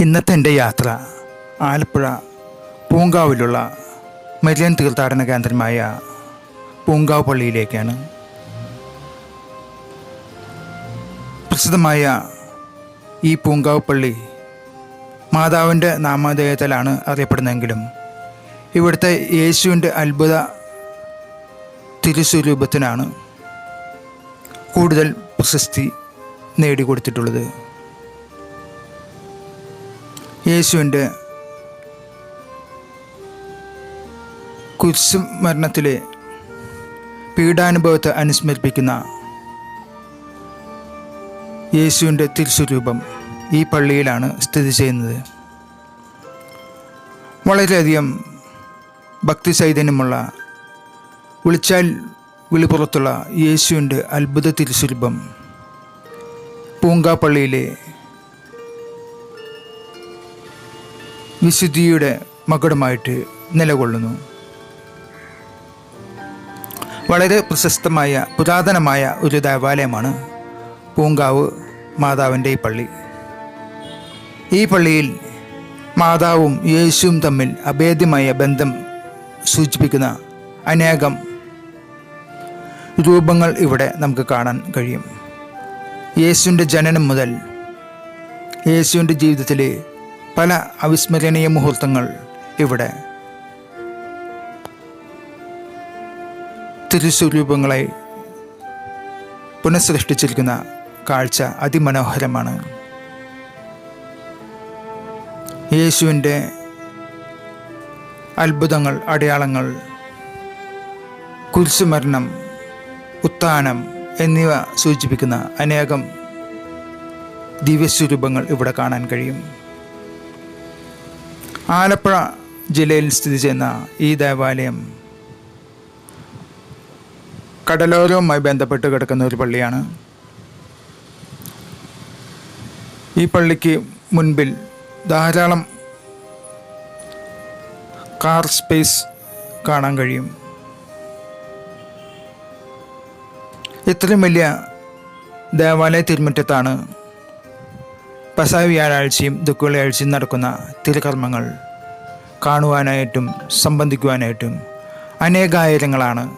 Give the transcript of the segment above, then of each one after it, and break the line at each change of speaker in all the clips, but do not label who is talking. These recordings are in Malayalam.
ഇന്നത്തെ എന്റെ യാത്ര ആലപ്പുഴ പൂങ്കാവിലുള്ള മരിയൻ തീർത്ഥാടന കേന്ദ്രമായ പൂങ്കാവ് പള്ളിയിലേക്കാണ്. പ്രസിദ്ധമായ ഈ പൂങ്കാവ് പള്ളി മാതാവിന്റെ നാമധേയത്തിലാണ് അറിയപ്പെടുന്നതെങ്കിലും ഇവിടുത്തെ യേശുവിന്റെ അത്ഭുത തിരുസ്വരൂപത്തിനാണ് കൂടുതൽ പ്രശസ്തി നേടിക്കൊടുത്തിട്ടുള്ളത്. യേശുവിന്റെ കുസ് മരണത്തിലെ പീഡാനുഭവത്തെ അനുസ്മരിപ്പിക്കുന്ന യേശുവിന്റെ തിരുസ്വരൂപം ഈ പള്ളിയിലാണ് സ്ഥിതി ചെയ്യുന്നത്. വളരെയധികം ഭക്തി ചൈതന്യമുള്ള വിളിച്ചാൽ വിളിപ്പുറത്തുള്ള യേശുവിന്റെ അത്ഭുത തിരുസ്വരൂപം പൂങ്കാപ്പള്ളിയിലെ വിശുദ്ധിയുടെ മകുടമായിട്ട് നിലകൊള്ളുന്നു. വളരെ പ്രശസ്തമായ പുരാതനമായ ഒരു ദേവാലയമാണ് പൂങ്കാവ് മാതാവിന്റെ ഈ പള്ളി. ഈ പള്ളിയിൽ മാതാവും യേശുവും തമ്മിൽ അഭേദ്യമായ ബന്ധം സൂചിപ്പിക്കുന്ന അനേകം രൂപങ്ങൾ ഇവിടെ നമുക്ക് കാണാൻ കഴിയും. യേശുവിന്റെ ജനനം മുതൽ യേശുവിന്റെ ജീവിതത്തിലെ പല അവിസ്മരണീയ മുഹൂർത്തങ്ങൾ ഇവിടെ. തിരുസ്വരൂപങ്ങളെ പുനഃസൃഷ്ടിച്ചിരിക്കുന്ന കാഴ്ച അതിമനോഹരമാണ്. യേശുവിന്റെ അത്ഭുതങ്ങൾ അടയാളങ്ങൾ കുരിശുമരണം ഉത്ഥാനം എന്നിവ സൂചിപ്പിക്കുന്ന അനേകം ദിവ്യസ്വരൂപങ്ങൾ ഇവിടെ കാണാൻ കഴിയും. ആലപ്പുഴ ജില്ലയിൽ സ്ഥിതി ചെയ്യുന്ന ഈ ദേവാലയം കടലോരവുമായി ബന്ധപ്പെട്ട് കിടക്കുന്ന ഒരു പള്ളിയാണ്. ഈ പള്ളിക്ക് മുൻപിൽ ധാരാളം കാർ സ്പേസ് കാണാൻ കഴിയും. ഇത്രയും വലിയ ദേവാലയ തിരുമുറ്റത്താണ് പസാ വ്യാഴാഴ്ചയും ദുഃഖവെള്ളിയാഴ്ചയും നടക്കുന്ന തിരുകർമ്മങ്ങൾ. കാണുവാനായിട്ടും സംബന്ധിക്കുവാനായിട്ടും അനേകായിരങ്ങളാണ്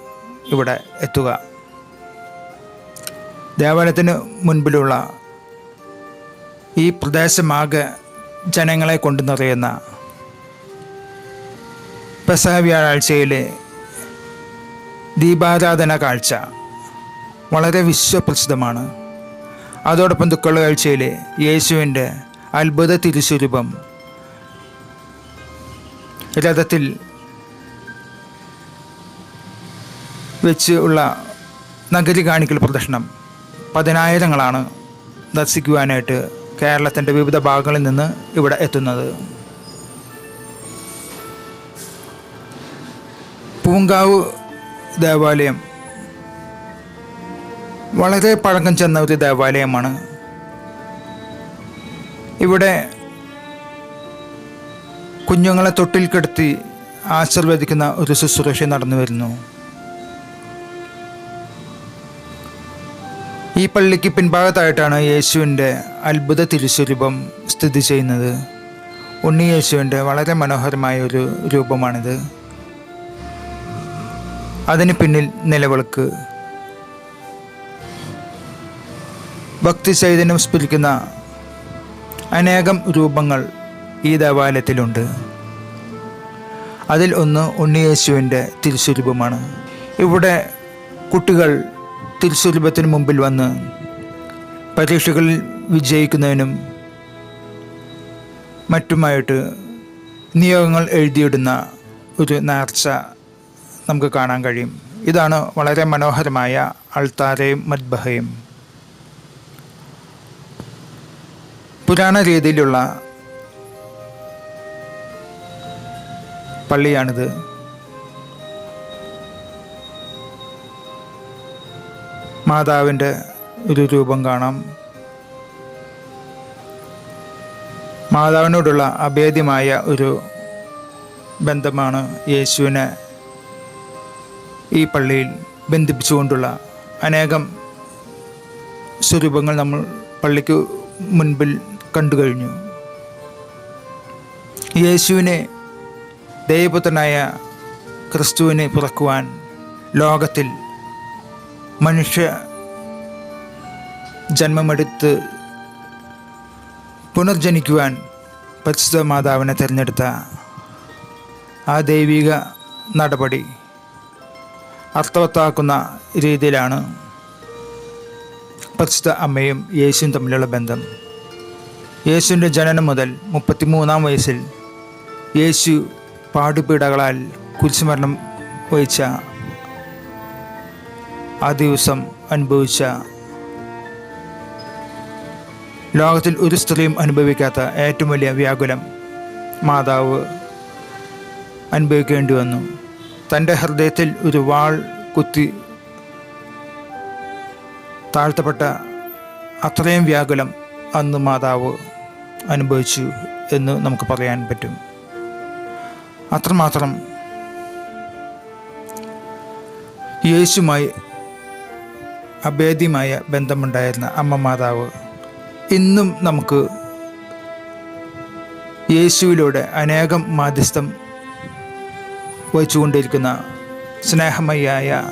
ഇവിടെ എത്തുക. ദേവാലയത്തിന് മുൻപിലുള്ള ഈ പ്രദേശമാകെ ജനങ്ങളെ കൊണ്ടു നിറയുന്ന പെസഹ വ്യാഴാഴ്ചയിലെ ദീപാരാധന കാഴ്ച വളരെ വിശ്വപ്രസിദ്ധമാണ്. അതോടൊപ്പം ദുക്കള കാഴ്ചയിലെ യേശുവിന്റെ അത്ഭുത തിരുസ്വരൂപം രഥത്തിൽ വെച്ച് ഉള്ള നഗരി കാണിക്കൽ പ്രദർശനം പതിനായിരങ്ങളാണ് ദർശിക്കുവാനായിട്ട് കേരളത്തിന്റെ വിവിധ ഭാഗങ്ങളിൽ നിന്ന് ഇവിടെ എത്തുന്നത്. പൂങ്കാവ് ദേവാലയം വളരെ പഴക്കം ചെന്ന ഒരു ദേവാലയമാണ്. ഇവിടെ കുഞ്ഞുങ്ങളെ തൊട്ടിൽ കിടത്തി ആശീർവദിക്കുന്ന ഒരു ശുശ്രൂഷ നടന്നു വരുന്നു. ഈ പള്ളിക്ക് പിൻഭാഗത്തായിട്ടാണ് യേശുവിന്റെ അത്ഭുത തിരുസ്വരൂപം സ്ഥിതി ചെയ്യുന്നത്. ഉണ്ണി യേശുവിന്റെ വളരെ മനോഹരമായ ഒരു രൂപമാണിത്. അതിന് പിന്നിൽ നിലവിളക്ക്. ഭക്തി ചൈതന്യം സ്ഫുരിക്കുന്ന അനേകം രൂപങ്ങൾ ഈ ദേവാലയത്തിലുണ്ട്. അതിൽ ഒന്ന് ഉണ്ണിയേശുവിന്റെ തിരുസ്വരൂപമാണ്. ഇവിടെ കുട്ടികൾ തിരുസ്വരൂപത്തിന് മുമ്പിൽ വന്ന് പരീക്ഷകളിൽ വിജയിക്കുന്നതിനും മറ്റുമായിട്ട് നിയോഗങ്ങൾ എഴുതിയിടുന്ന ഒരു നേർച്ച നമുക്ക് കാണാൻ കഴിയും. ഇതാണ് വളരെ മനോഹരമായ അൾത്താരയും മദ്ബഹയും. പുരാണ രീതിയിലുള്ള പള്ളിയാണിത്. മാതാവിന്റെ ഒരു രൂപം കാണാം. മാതാവിനോടുള്ള അഭേദ്യമായ ഒരു ബന്ധമാണ് യേശുവിനെ ഈ പള്ളിയിൽ ബന്ധിപ്പിച്ചുകൊണ്ടുള്ള അനേകം സ്വരൂപങ്ങൾ നമ്മൾ പള്ളിക്ക് മുൻപിൽ കണ്ടു കഴിഞ്ഞു യേശുവിനെ ദൈവപുത്രനായ ക്രിസ്തുവിനെ പിറക്കുവാൻ ലോകത്തിൽ മനുഷ്യ ജന്മമെടുത്ത് പുനർജനിക്കുവാൻ പരിശുദ്ധ മാതാവിനെ തിരഞ്ഞെടുത്ത ആ ദൈവിക നടപടി അർത്ഥവത്താക്കുന്ന രീതിയിലാണ് പരിശുദ്ധ അമ്മയും യേശുവും തമ്മിലുള്ള ബന്ധം. യേശുവിന്റെ ജനനം മുതൽ മുപ്പത്തിമൂന്നാം വയസ്സിൽ യേശു പാടുപീടകളാൽ കുരിശുമരണം വഹിച്ച ആ ദിവസം അനുഭവിച്ച ലോകത്തിൽ ഒരു സ്ത്രീയും അനുഭവിക്കാത്ത ഏറ്റവും വലിയ വ്യാകുലം മാതാവ് അനുഭവിക്കേണ്ടി വന്നു. തന്റെ ഹൃദയത്തിൽ ഒരു വാൾ കുത്തി താഴ്ത്തപ്പെട്ട അത്രയും വ്യാകുലം അന്ന് മാതാവ് അനുഭവിച്ചു എന്ന് നമുക്ക് പറയാൻ പറ്റും. അത്രമാത്രം യേശുമായി അഭേദ്യമായ ബന്ധമുണ്ടായിരുന്ന അമ്മ മാതാവ് ഇന്നും നമുക്ക് യേശുവിലൂടെ അനേകം മാധ്യസ്ഥം വഹിച്ചുകൊണ്ടിരിക്കുന്ന സ്നേഹമയ്യായ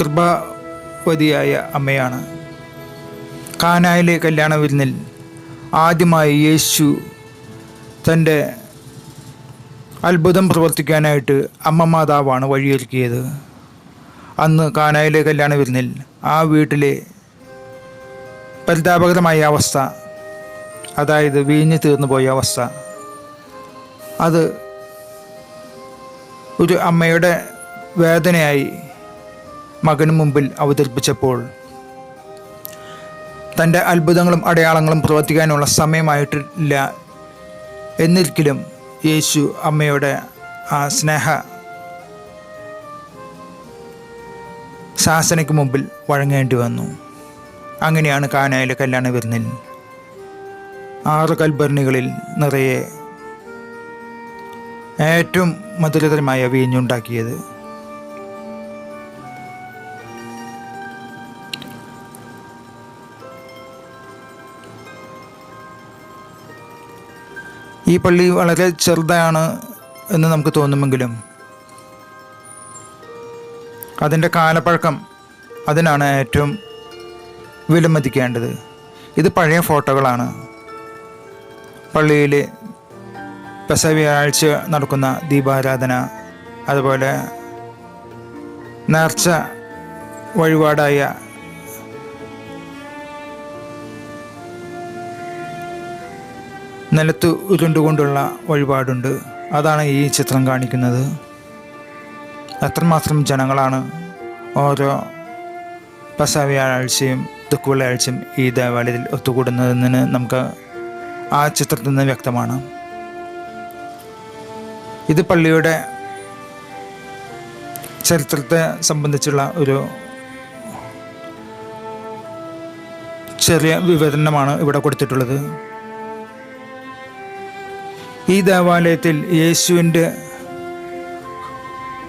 കൃപാവതിയായ അമ്മയാണ്. കാനായിലെ കല്യാണ വിരുന്നിൽ ആദ്യമായി യേശു തന്റെ അത്ഭുതം പ്രവർത്തിക്കാനായിട്ട് അമ്മ മാതാവാണ് വഴിയൊരുക്കിയത്. അന്ന് കാനായിലെ കല്യാണ വിരുന്നിൽ ആ വീട്ടിലെ പരിതാപകരമായ അവസ്ഥ അതായത് വീഞ്ഞു തീർന്നു പോയ അവസ്ഥ അത് ഒരു അമ്മയുടെ വേദനയായി മകന് മുമ്പിൽ അവതരിപ്പിച്ചപ്പോൾ തന്റെ അത്ഭുതങ്ങളും അടയാളങ്ങളും പ്രവർത്തിക്കാനുള്ള സമയമായിട്ടില്ല എന്നിരിക്കലും യേശു അമ്മയുടെ ആ സ്നേഹ ശാസനയ്ക്ക് മുമ്പിൽ വഴങ്ങേണ്ടി വന്നു. അങ്ങനെയാണ് കാനായിലെ കല്യാണ വിരുന്നിൽ ആറ് കൽഭരണികളിൽ നിറയെ ഏറ്റവും മധുരതരമായ വീഞ്ഞുണ്ടാക്കിയത്. ഈ പള്ളി വളരെ ചെറുതാണ് എന്ന് നമുക്ക് തോന്നുമെങ്കിലും അതിന്റെ കാലപ്പഴക്കം അതിനാണ് ഏറ്റവും വിലമതിക്കേണ്ടത്. ഇത് പഴയ ഫോട്ടോകളാണ്. പള്ളിയിൽ പെസവ്യാഴ്ച നടക്കുന്ന ദീപാരാധന അതുപോലെ നേർച്ച വഴിപാടായ നിലത്ത് ഉരുണ്ടുകൊണ്ടുള്ള വഴിപാടുണ്ട്. അതാണ് ഈ ചിത്രം കാണിക്കുന്നത്. അത്രമാത്രം ജനങ്ങളാണ് ഓരോ പസ വ്യാഴാഴ്ചയും ദുഃഖ വെള്ളിയാഴ്ചയും ഈ ദേവാലയത്തിൽ ഒത്തുകൂടുന്നതെന്ന് നമുക്ക് ആ ചിത്രത്തിൽ നിന്ന് വ്യക്തമാണ്. ഇത് പള്ളിയുടെ ചരിത്രത്തെ സംബന്ധിച്ചുള്ള ഒരു ചെറിയ വിവരണമാണ് ഇവിടെ കൊടുത്തിട്ടുള്ളത്. ഈ ദേവാലയത്തിൽ യേശുവിന്റെ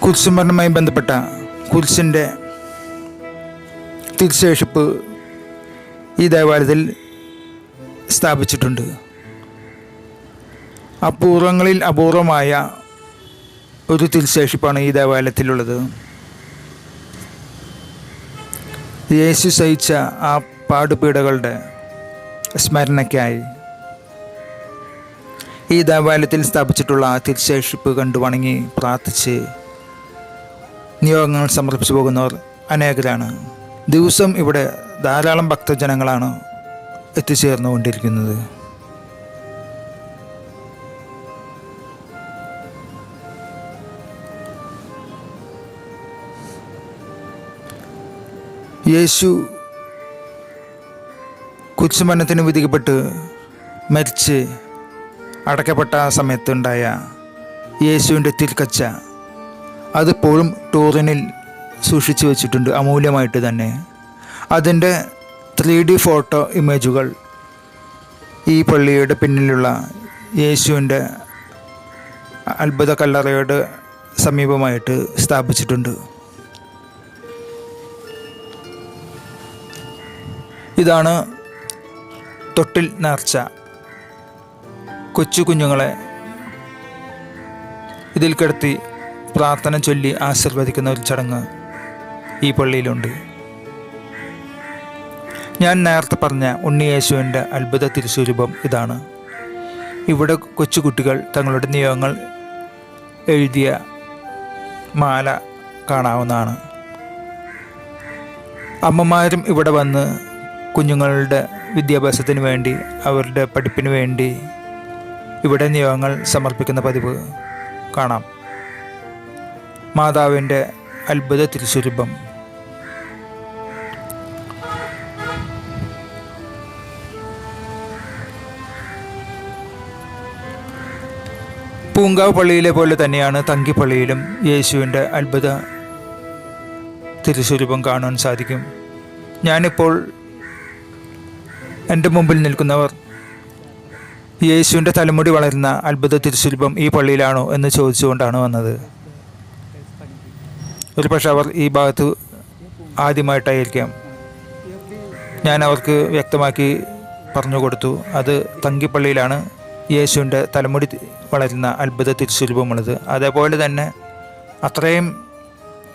കുരിശുമരണവുമായി ബന്ധപ്പെട്ട കുത്സിന്റെ തിരുശേഷിപ്പ് ഈ ദേവാലയത്തിൽ സ്ഥാപിച്ചിട്ടുണ്ട്. അപൂർവങ്ങളിൽ അപൂർവമായ ഒരു തിരുശേഷിപ്പാണ് ഈ ദേവാലയത്തിലുള്ളത്. യേശു സഹിച്ച ആ പാടുപീടകളുടെ സ്മരണയ്ക്കായി ഈ ദേവാലയത്തിൽ സ്ഥാപിച്ചിട്ടുള്ള ആ തിരുശേഷിപ്പ് കണ്ടു വണങ്ങി പ്രാർത്ഥിച്ച് നിയോഗങ്ങൾ സമർപ്പിച്ചു പോകുന്നവർ അനേകരാണ്. ദിവസം ഇവിടെ ധാരാളം ഭക്തജനങ്ങളാണ് എത്തിച്ചേർന്നുകൊണ്ടിരിക്കുന്നത്. യേശു കുച്ചുമരണത്തിന് വിധിക്കപ്പെട്ട് മരിച്ച് അടയ്ക്കപ്പെട്ട ആ സമയത്തുണ്ടായ യേശുവിന്റെ തിരിക്കച്ച അതിപ്പോഴും ടൂറിനിൽ സൂക്ഷിച്ചു വെച്ചിട്ടുണ്ട് അമൂല്യമായിട്ട് തന്നെ. അതിന്റെ ത്രീ ഡി ഫോട്ടോ ഇമേജുകൾ ഈ പള്ളിയുടെ പിന്നിലുള്ള യേശുവിന്റെ അത്ഭുത കല്ലറയുടെ സമീപമായിട്ട് സ്ഥാപിച്ചിട്ടുണ്ട്. ഇതാണ് തൊട്ടിൽ നേർച്ച. കൊച്ചു കുഞ്ഞുങ്ങളെ ഇതിൽ കിടത്തി പ്രാർത്ഥന ചൊല്ലി ആശീർവദിക്കുന്ന ഒരു ചടങ്ങ് ഈ പള്ളിയിലുണ്ട്. ഞാൻ നേരത്തെ പറഞ്ഞ ഉണ്ണിയേശുവിന്റെ അത്ഭുത തിരുസ്വരൂപം ഇതാണ്. ഇവിടെ കൊച്ചുകുട്ടികൾ തങ്ങളുടെ നിയമങ്ങൾ എഴുതിയ മാല കാണാവുന്നതാണ്. അമ്മമാരും ഇവിടെ വന്ന് കുഞ്ഞുങ്ങളുടെ വിദ്യാഭ്യാസത്തിന് വേണ്ടി അവരുടെ പഠിപ്പിന് വേണ്ടി ഇവിടെ നിയമങ്ങൾ സമർപ്പിക്കുന്ന പതിവ് കാണാം. മാതാവിന്റെ അത്ഭുത തിരുസ്വരൂപം. പൂങ്കാവ് പള്ളിയിലെ പോലെ തന്നെയാണ് തങ്കിപ്പള്ളിയിലും യേശുവിന്റെ അത്ഭുത തിരുസ്വരൂപം കാണുവാൻ സാധിക്കും. ഞാനിപ്പോൾ എന്റെ മുമ്പിൽ നിൽക്കുന്നവർ യേശുവിന്റെ തലമുടി വളരുന്ന അത്ഭുത തിരുശുൽഭം ഈ പള്ളിയിലാണോ എന്ന് ചോദിച്ചുകൊണ്ടാണ് വന്നത്. ഒരു പക്ഷെ അവർ ഈ ഭാഗത്ത് ആദ്യമായിട്ടായിരിക്കാം. ഞാൻ അവർക്ക് വ്യക്തമാക്കി പറഞ്ഞു കൊടുത്തു. അത് തങ്കിപ്പള്ളിയിലാണ് യേശുവിന്റെ തലമുടി വളരുന്ന അത്ഭുത തിരുസ്വരൂപമുള്ളത് അതേപോലെ തന്നെ അത്രയും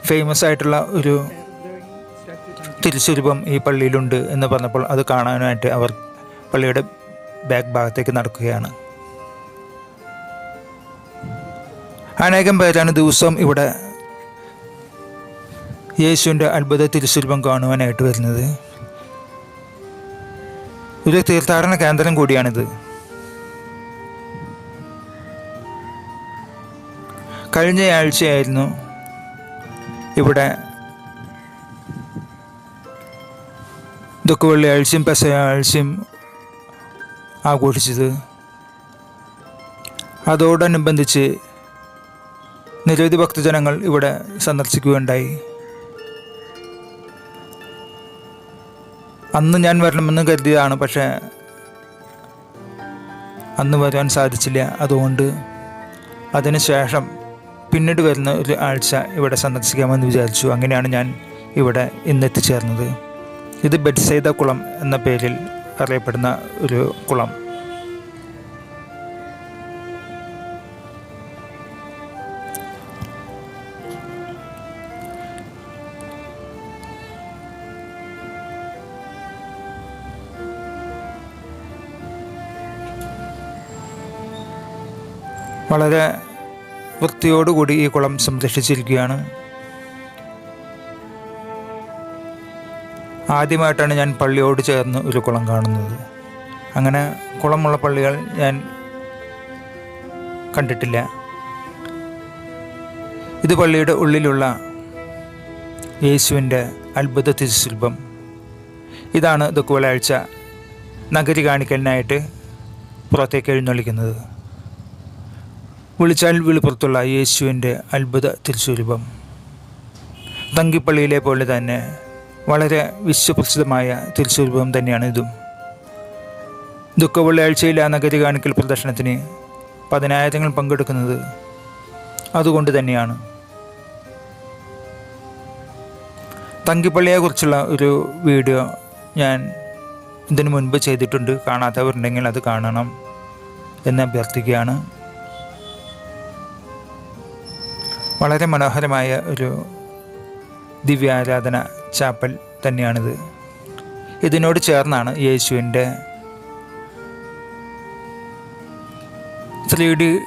ഫേമസ് ആയിട്ടുള്ള ഒരു തിരുസ്വരൂപം ഈ പള്ളിയിലുണ്ട് എന്ന് പറഞ്ഞപ്പോൾ അത് കാണാനായിട്ട് അവർ പള്ളിയുടെ ബാക്ക് ഭാഗത്തേക്ക് നടക്കുകയാണ്. അനേകം പേരാണ് ദിവസവും ഇവിടെ യേശുവിന്റെ അത്ഭുത തിരുശുൽഭം കാണുവാനായിട്ട് വരുന്നത്. ഒരു തീർത്ഥാടന കേന്ദ്രം കൂടിയാണിത്. കഴിഞ്ഞ ആഴ്ചയായിരുന്നു ഇവിടെ ദുഃഖവെള്ളിയാഴ്ചയും പെസയാഴ്ചയും ആഘോഷിച്ചത്. അതോടനുബന്ധിച്ച് നിരവധി ഭക്തജനങ്ങൾ ഇവിടെ സന്ദർശിക്കുകയുണ്ടായി. അന്ന് ഞാൻ വരണമെന്ന് കരുതിയതാണ് പക്ഷേ അന്ന് വരാൻ സാധിച്ചില്ല. അതുകൊണ്ട് അതിനുശേഷം പിന്നീട് വരുന്ന ഒരു ആഴ്ച ഇവിടെ സന്ദർശിക്കാമെന്ന് വിചാരിച്ചു. അങ്ങനെയാണ് ഞാൻ ഇവിടെ ഇന്ന് എത്തിച്ചേർന്നത്. ഇത് ബെഡ്സൈദ കുളം എന്ന പേരിൽ അറിയപ്പെടുന്ന ഒരു കുളം. വളരെ വൃത്തിയോടുകൂടി ഈ കുളം സംരക്ഷിച്ചിരിക്കുകയാണ്. ആദ്യമായിട്ടാണ് ഞാൻ പള്ളിയോട് ചേർന്ന് ഒരു കുളം കാണുന്നത്. അങ്ങനെ കുളമുള്ള പള്ളികൾ ഞാൻ കണ്ടിട്ടില്ല. ഇത് പള്ളിയുടെ ഉള്ളിലുള്ള യേശുവിന്റെ അത്ഭുത തിരുശില്പം ഇതാണ് ദുഃഖവലാഴ്ച നഗരി കാണിക്കലിനായിട്ട് പുറത്തേക്ക് എഴുന്നള്ളിക്കുന്നത്. വിളിച്ചാൽ വിളിപ്പുറത്തുള്ള യേശുവിന്റെ അത്ഭുത തിരുസ്വരൂപം തങ്കിപ്പള്ളിയിലെ പോലെ തന്നെ വളരെ വിശ്വപ്രസിദ്ധമായ തിരിച്ചുരൂപം തന്നെയാണ് ഇതും. ദുഃഖ വെള്ളിയാഴ്ചയിലെ ആ നഗരി കാണിക്കൽ പ്രദർശനത്തിന് പതിനായിരങ്ങൾ പങ്കെടുക്കുന്നത് അതുകൊണ്ട് തന്നെയാണ്. തങ്കിപ്പള്ളിയെക്കുറിച്ചുള്ള ഒരു വീഡിയോ ഞാൻ ഇതിനു മുൻപ് ചെയ്തിട്ടുണ്ട്. കാണാത്തവരുണ്ടെങ്കിൽ അത് കാണണം എന്ന് അഭ്യർത്ഥിക്കുകയാണ്. വളരെ മനോഹരമായ ഒരു ദിവ്യാരാധന ചാപ്പൽ തന്നെയാണിത്. ഇതിനോട് ചേർന്നാണ് യേശുവിന്റെ ത്രീ ഡി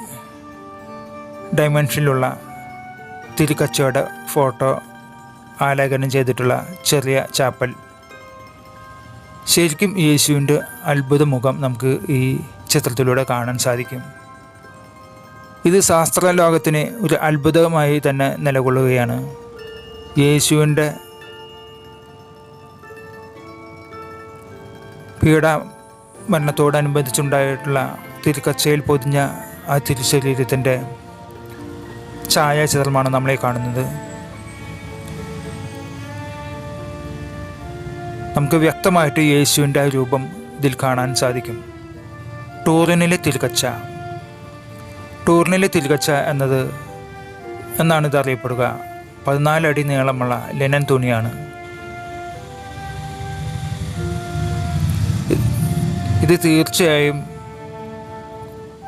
ഡയമെൻഷനിലുള്ള തിരുക്കച്ചവട ഫോട്ടോ ആലേഖനം ചെയ്തിട്ടുള്ള ചെറിയ ചാപ്പൽ. ശരിക്കും യേശുവിന്റെ അത്ഭുത മുഖം നമുക്ക് ഈ ചിത്രത്തിലൂടെ കാണാൻ സാധിക്കും. ഇത് ശാസ്ത്ര ലോകത്തിന് ഒരു അത്ഭുതമായി തന്നെ നിലകൊള്ളുകയാണ്. യേശുവിന്റെ പീഡ മരണത്തോടനുബന്ധിച്ചുണ്ടായിട്ടുള്ള തിരുക്കച്ചയിൽ പൊതിഞ്ഞ ആ തിരുശരീരത്തിന്റെ ഛായാചിത്രമാണ് നമ്മളെ കാണുന്നത്. നമുക്ക് വ്യക്തമായിട്ട് യേശുവിന്റെ ആ രൂപം ഇതിൽ കാണാൻ സാധിക്കും. ടൂറിനിലെ തിരുക്കച്ച ടൂറിനിലെ തിരുക്കച്ച എന്നത് എന്നാണ് ഇത് അറിയപ്പെടുക. പതിനാലടി നീളമുള്ള ലെനൻ തുണിയാണ്. ഇത് തീർച്ചയായും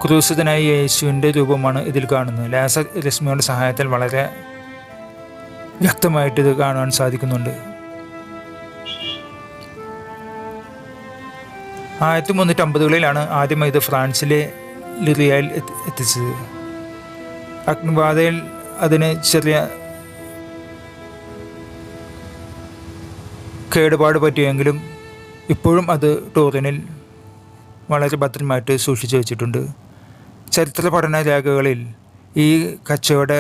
ക്രൂശിതനായ യേശുവിന്റെ രൂപമാണ് ഇതിൽ കാണുന്നത്. ലാസ രശ്മിയുടെ സഹായത്താൽ വളരെ വ്യക്തമായിട്ട് ഇത് കാണുവാൻ സാധിക്കുന്നുണ്ട്. ആയിരത്തി മുന്നൂറ്റി അമ്പതുകളിലാണ് ആദ്യമായി ഇത് ഫ്രാൻസിലെ ലിറിയയിൽ എത്തിച്ചത്. അഗ്നിബാധയിൽ അതിന് ചെറിയ കേടുപാട് പറ്റിയെങ്കിലും ഇപ്പോഴും അത് ടൂറിനിൽ വളരെ ഭദ്രമായിട്ട് സൂക്ഷിച്ചു വെച്ചിട്ടുണ്ട്. ചരിത്ര പഠന രേഖകളിൽ ഈ കച്ചവട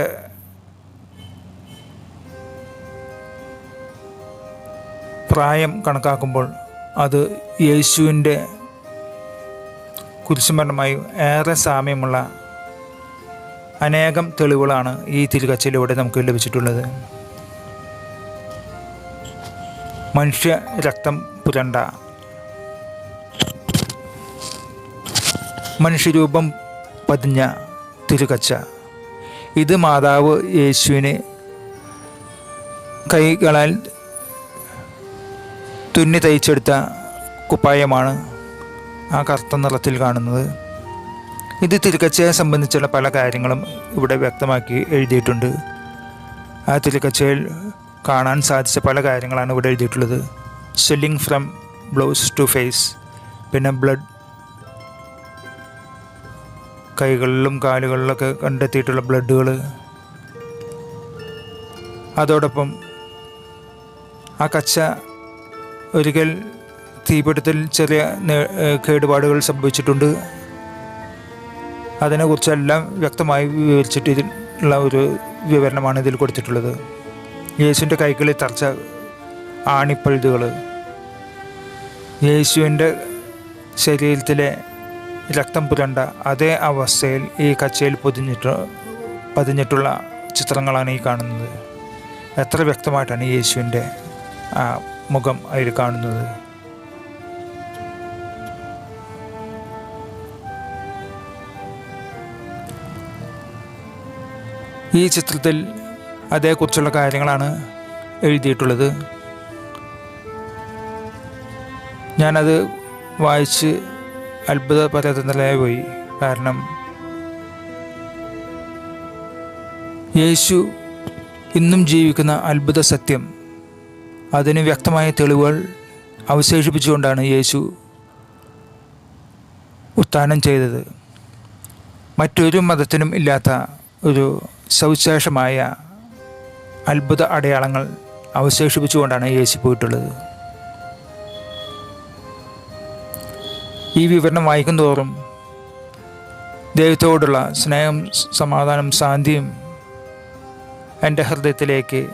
പ്രായം കണക്കാക്കുമ്പോൾ അത് യേശുവിന്റെ കുരിശുമരണമായി ഏറെ സാമ്യമുള്ള അനേകം തെളിവുകളാണ് ഈ തിരുകച്ചയിലൂടെ നമുക്ക് ലഭിച്ചിട്ടുള്ളത്. മനുഷ്യ രക്തം പുരണ്ട മനുഷ്യരൂപം പതിഞ്ഞ തിരുകച്ച. ഇത് മാതാവ് യേശുവിനെ കൈകളാൽ തുന്നി തയ്ച്ചെടുത്ത കുപ്പായമാണ് ആ കറുത്ത നിറത്തിൽ കാണുന്നത്. ഇത് തിരുക്കച്ചയെ സംബന്ധിച്ചുള്ള പല കാര്യങ്ങളും ഇവിടെ വ്യക്തമാക്കി എഴുതിയിട്ടുണ്ട്. ആ തിരുക്കച്ചയിൽ കാണാൻ സാധിച്ച പല കാര്യങ്ങളാണ് ഇവിടെ എഴുതിയിട്ടുള്ളത്. Swelling from blouse to face പിന്നെ ബ്ലഡ് കൈകളിലും കാലുകളിലൊക്കെ കണ്ടെത്തിയിട്ടുള്ള ബ്ലഡുകൾ അതോടൊപ്പം ആ കച്ച ഒരിക്കൽ തീപിടുത്തിൽ ചെറിയ കേടുപാടുകൾ സംഭവിച്ചിട്ടുണ്ട്. അതിനെക്കുറിച്ചെല്ലാം വ്യക്തമായി വിവരിച്ചിട്ട് ഒരു വിവരണമാണ് ഇതിൽ കൊടുത്തിട്ടുള്ളത്. യേശുവിന്റെ കൈകളിൽ തറച്ച ആണിപ്പഴുതുകൾ യേശുവിന്റെ ശരീരത്തിലെ രക്തം പുരണ്ട അതേ അവസ്ഥയിൽ ഈ കച്ചയിൽ പൊതിഞ്ഞിട്ട് പതിഞ്ഞിട്ടുള്ള ചിത്രങ്ങളാണ് ഈ കാണുന്നത്. എത്ര വ്യക്തമായിട്ടാണ് യേശുവിന്റെ മുഖം അതിൽ കാണുന്നത്. ഈ ചിത്രത്തിൽ അതേക്കുറിച്ചുള്ള കാര്യങ്ങളാണ് എഴുതിയിട്ടുള്ളത്. ഞാനത് വായിച്ച് അത്ഭുത പരതന്ത്രലായി പോയി. കാരണം യേശു ഇന്നും ജീവിക്കുന്ന അത്ഭുത സത്യം അതിന് വ്യക്തമായ തെളിവുകൾ അവശേഷിപ്പിച്ചുകൊണ്ടാണ് യേശു ഉത്ഥാനം ചെയ്തത്. മറ്റൊരു മതത്തിനും ഇല്ലാത്ത ഒരു സവിശേഷമായ അത്ഭുത അടയാളങ്ങൾ അവശേഷിപ്പിച്ചുകൊണ്ടാണ് യേശു പോയിട്ടുള്ളത്. ഈ വിവരണം വായിക്കും തോറും ദൈവത്തോടുള്ള സ്നേഹം സമാധാനം ശാന്തിയും എന്റെ ഹൃദയത്തിലേക്ക്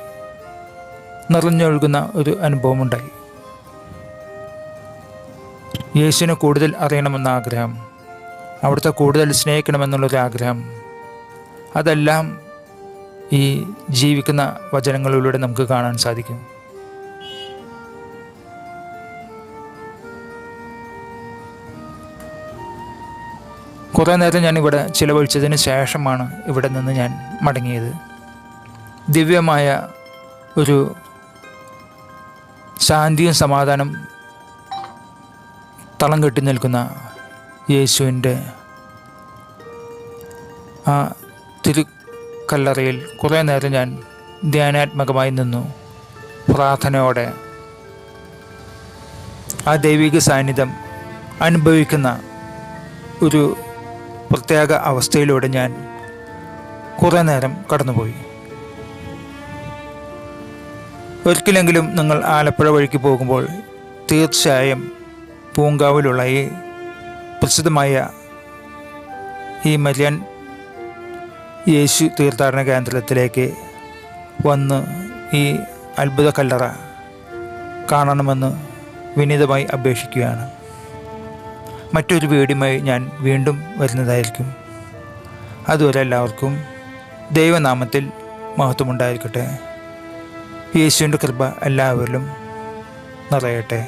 നിറഞ്ഞൊഴുകുന്ന ഒരു അനുഭവമുണ്ടായി. യേശുവിനെ കൂടുതൽ അറിയണമെന്ന ആഗ്രഹം അവിടുത്തെ കൂടുതൽ സ്നേഹിക്കണമെന്നുള്ളൊരാഗ്രഹം അതെല്ലാം ഈ ജീവിക്കുന്ന വചനങ്ങളിലൂടെ നമുക്ക് കാണാൻ സാധിക്കും. കുറേ നേരം ഞാൻ ഇവിടെ ചിലവഴിച്ചതിന് ശേഷമാണ് ഇവിടെ നിന്ന് ഞാൻ മടങ്ങിയത്. ദിവ്യമായ ഒരു ശാന്തിയും സമാധാനം തളം കെട്ടി നിൽക്കുന്ന യേശുവിന്റെ ആ തിരുക്കല്ലറയിൽ കുറേ നേരം ഞാൻ ധ്യാനാത്മകമായി നിന്നു. പ്രാർത്ഥനയോടെ ആ ദൈവിക സാന്നിധ്യം അനുഭവിക്കുന്ന ഒരു പ്രത്യേക അവസ്ഥയിലൂടെ ഞാൻ കുറേ നേരം കടന്നുപോയി. ഒരിക്കലെങ്കിലും നിങ്ങൾ ആലപ്പുഴ വഴിക്ക് പോകുമ്പോൾ തീർച്ചയായും പൂങ്കാവിലുള്ള ഈ പ്രസിദ്ധമായ ഈ മരിയൻ യേശു തീർത്ഥാടന കേന്ദ്രത്തിലേക്ക് വന്ന് ഈ അത്ഭുത കല്ലറ കാണണമെന്ന് വിനീതമായി അപേക്ഷിക്കുകയാണ്. മറ്റൊരു വീടുമായി ഞാൻ വീണ്ടും വരുന്നതായിരിക്കും. അതുവരെ എല്ലാവർക്കും ദൈവനാമത്തിൽ മഹത്വമുണ്ടായിരിക്കട്ടെ. യേശുവിന്റെ കൃപ എല്ലാവരിലും നിറയട്ടെ.